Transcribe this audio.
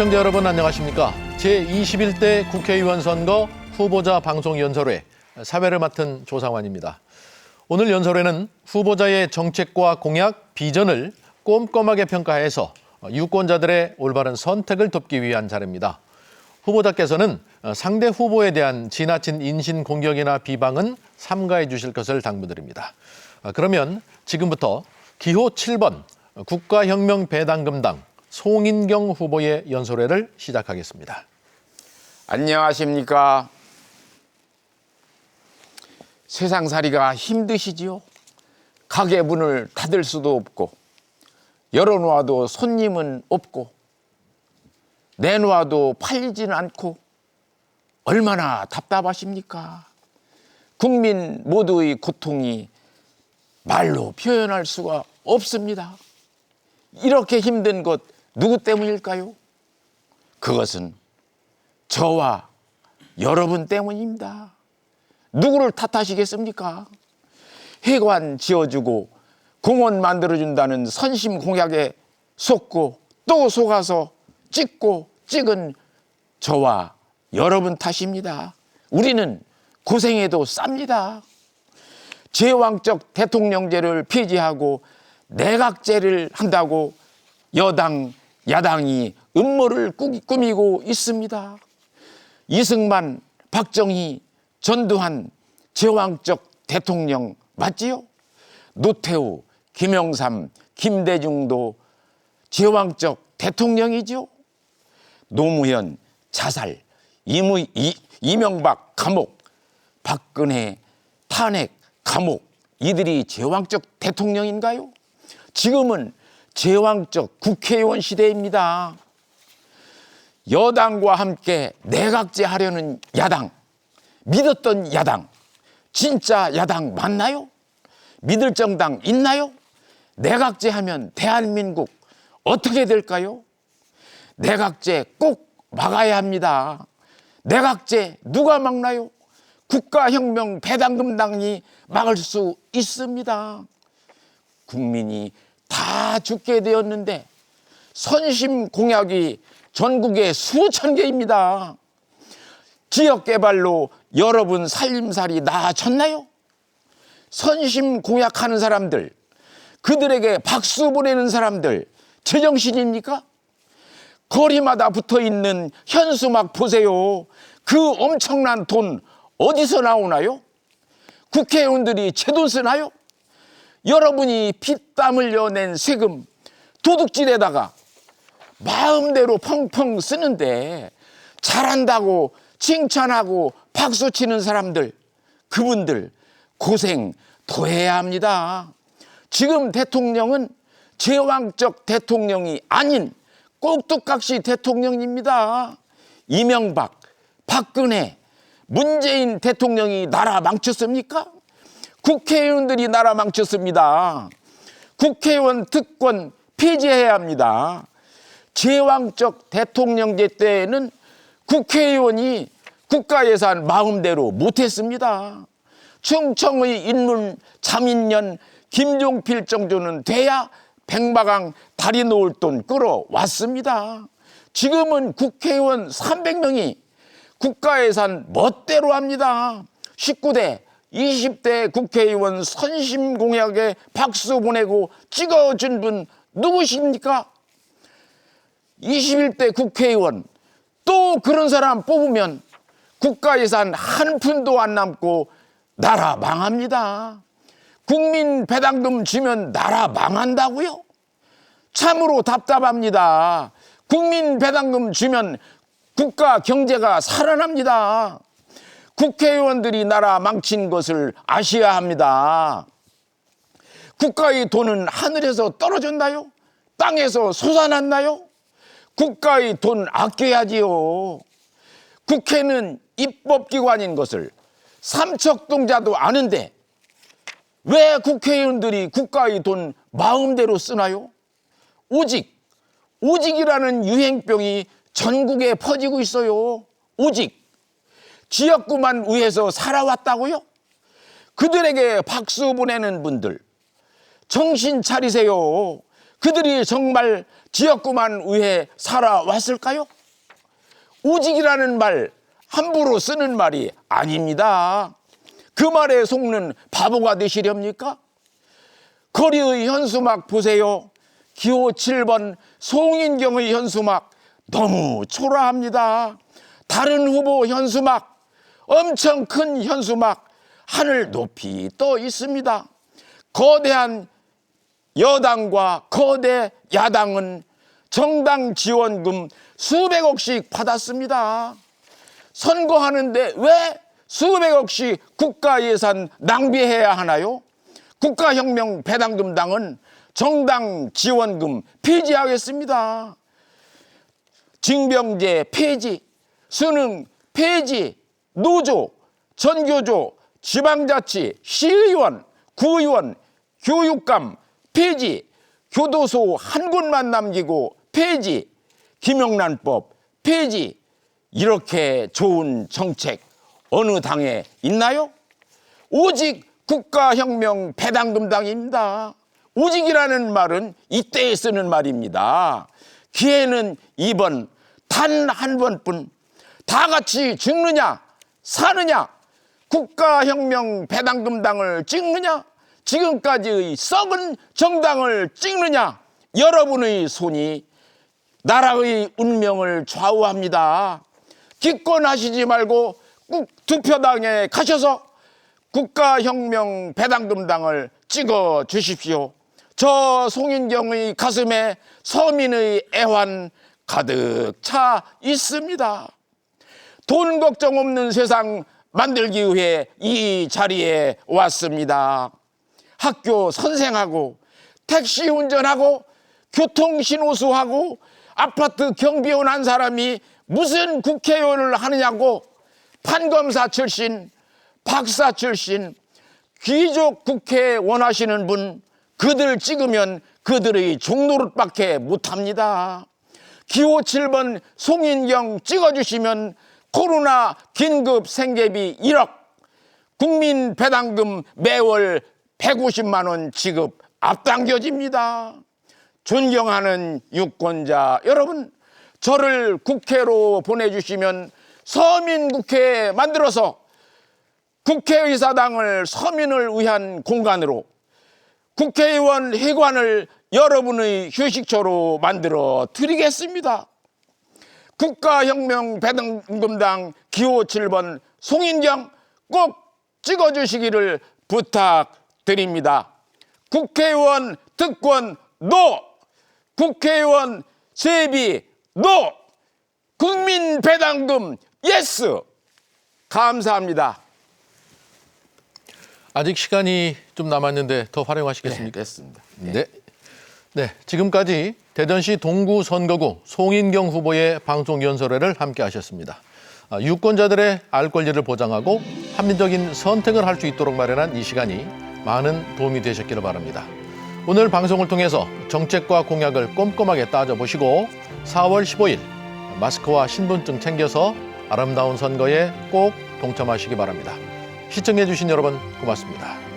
시청자 여러분 안녕하십니까? 제21대 국회의원 선거 후보자 방송 연설회 사회를 맡은 조상환입니다. 오늘 연설회는 후보자의 정책과 공약, 비전을 꼼꼼하게 평가해서 유권자들의 올바른 선택을 돕기 위한 자리입니다. 후보자께서는 상대 후보에 대한 지나친 인신 공격이나 비방은 삼가해 주실 것을 당부드립니다. 그러면 지금부터 기호 7번 국가혁명 배당금당 송인경 후보의 연설회를 시작하겠습니다. 안녕하십니까. 세상살이가 힘드시지요? 가게 문을 닫을 수도 없고 열어놓아도 손님은 없고 내놓아도 팔리지는 않고 얼마나 답답하십니까? 국민 모두의 고통이 말로 표현할 수가 없습니다. 이렇게 힘든 것 누구 때문일까요? 그것은 저와 여러분 때문입니다. 누구를 탓하시겠습니까? 해관 지어주고 공원 만들어준다는 선심 공약에 속고 또 속아서 찍고 찍은 저와 여러분 탓입니다. 우리는 고생해도 쌉니다. 제왕적 대통령제를 폐지하고 내각제를 한다고 여당, 야당이 음모를 꾸- 꾸미고 있습니다. 이승만, 박정희, 전두환 제왕적 대통령 맞지요? 노태우, 김영삼, 김대중도 제왕적 대통령이죠. 노무현 자살, 이무, 이, 이명박 감옥, 박근혜 탄핵, 감옥 이들이 제왕적 대통령인가요? 지금은 제왕적 국회의원 시대입니다. 여당과 함께 내각제 하려는 야당, 믿었던 야당, 진짜 야당 맞나요? 믿을 정당 있나요? 내각제 하면 대한민국 어떻게 될까요? 내각제 꼭 막아야 합니다. 내각제 누가 막나요? 국가혁명 배당금당이 막을 수 있습니다. 국민이 다 죽게 되었는데 선심 공약이 전국에 수천 개입니다. 지역 개발로 여러분 살림살이 나아졌나요? 선심 공약하는 사람들, 그들에게 박수 보내는 사람들, 제정신입니까? 거리마다 붙어 있는 현수막 보세요. 그 엄청난 돈 어디서 나오나요? 국회의원들이 제 돈 쓰나요? 여러분이 피땀 흘려 낸 세금 도둑질에다가 마음대로 펑펑 쓰는데 잘한다고 칭찬하고 박수 치는 사람들 그분들 고생 더 해야 합니다. 지금 대통령은 제왕적 대통령이 아닌 꼭두각시 대통령입니다. 이명박, 박근혜, 문재인 대통령이 나라 망쳤습니까? 국회의원들이 나라 망쳤습니다. 국회의원 특권 폐지해야 합니다. 제왕적 대통령제 때에는 국회의원이 국가 예산 마음대로 못했습니다. 충청의 인문 자민련 김종필 정도는 돼야 백마강 다리 놓을 돈 끌어왔습니다. 지금은 국회의원 300명이 국가 예산 멋대로 합니다. 19대, 20대 국회의원 선심 공약에 박수 보내고 찍어준 분 누구십니까? 21대 국회의원 또 그런 사람 뽑으면 국가 예산 한 푼도 안 남고 나라 망합니다. 국민 배당금 주면 나라 망한다고요? 참으로 답답합니다. 국민 배당금 주면 국가 경제가 살아납니다. 국회의원들이 나라 망친 것을 아셔야 합니다. 국가의 돈은 하늘에서 떨어졌나요? 땅에서 솟아났나요? 국가의 돈 아껴야지요. 국회는 입법기관인 것을 삼척동자도 아는데 왜 국회의원들이 국가의 돈 마음대로 쓰나요? 오직, 오직이라는 유행병이 전국에 퍼지고 있어요. 오직. 지역구만 위해서 살아왔다고요? 그들에게 박수 보내는 분들, 정신 차리세요. 그들이 정말 지역구만 위해 살아왔을까요? 오직이라는 말 함부로 쓰는 말이 아닙니다. 그 말에 속는 바보가 되시렵니까? 거리의 현수막 보세요. 기호 7번 송인경의 현수막 너무 초라합니다. 다른 후보 현수막 엄청 큰 현수막 하늘 높이 떠 있습니다. 거대한 여당과 거대 야당은 정당 지원금 수백억씩 받았습니다. 선거하는데 왜 수백억씩 국가 예산 낭비해야 하나요? 국가혁명 배당금 당은 정당 지원금 폐지하겠습니다. 징병제 폐지, 수능 폐지, 노조, 전교조, 지방자치, 시의원, 구의원, 교육감 폐지, 교도소 한 곳만 남기고 폐지, 김영란법 폐지, 이렇게 좋은 정책 어느 당에 있나요? 오직 국가혁명 배당금당입니다. 오직이라는 말은 이때에 쓰는 말입니다. 기회는 이번 단 한 번뿐 다 같이 죽느냐 사느냐 국가혁명 배당금당을 찍느냐 지금까지의 썩은 정당을 찍느냐 여러분의 손이 나라의 운명을 좌우합니다. 기권하시지 말고 꼭 투표당에 가셔서 국가혁명 배당금당을 찍어 주십시오. 저 송인경의 가슴에 서민의 애환 가득 차 있습니다. 돈 걱정 없는 세상 만들기 위해 이 자리에 왔습니다. 학교 선생하고 택시 운전하고 교통신호수하고 아파트 경비원 한 사람이 무슨 국회의원을 하느냐고 판검사 출신, 박사 출신, 귀족 국회 원하시는 분 그들 찍으면 그들의 종노릇밖에 못합니다. 기호 7번 송인경 찍어주시면 코로나 긴급 생계비 1억, 국민 배당금 매월 150만 원 지급 앞당겨집니다. 존경하는 유권자 여러분, 저를 국회로 보내주시면 서민국회 만들어서 국회의사당을 서민을 위한 공간으로 국회의원 회관을 여러분의 휴식처로 만들어 드리겠습니다. 국가혁명 배당금당 기호 7번 송인경 꼭 찍어주시기를 부탁드립니다. 국회의원 특권 노! 국회의원 세비 노! 국민 배당금 예스! 감사합니다. 아직 시간이 좀 남았는데 더 활용하시겠습니까? 됐습니다. 네. 네, 지금까지 대전시 동구 선거구 송인경 후보의 방송 연설회를 함께 하셨습니다. 아, 유권자들의 알 권리를 보장하고 합리적인 선택을 할 수 있도록 마련한 이 시간이 많은 도움이 되셨기를 바랍니다. 오늘 방송을 통해서 정책과 공약을 꼼꼼하게 따져보시고 4월 15일 마스크와 신분증 챙겨서 아름다운 선거에 꼭 동참하시기 바랍니다. 시청해주신 여러분 고맙습니다.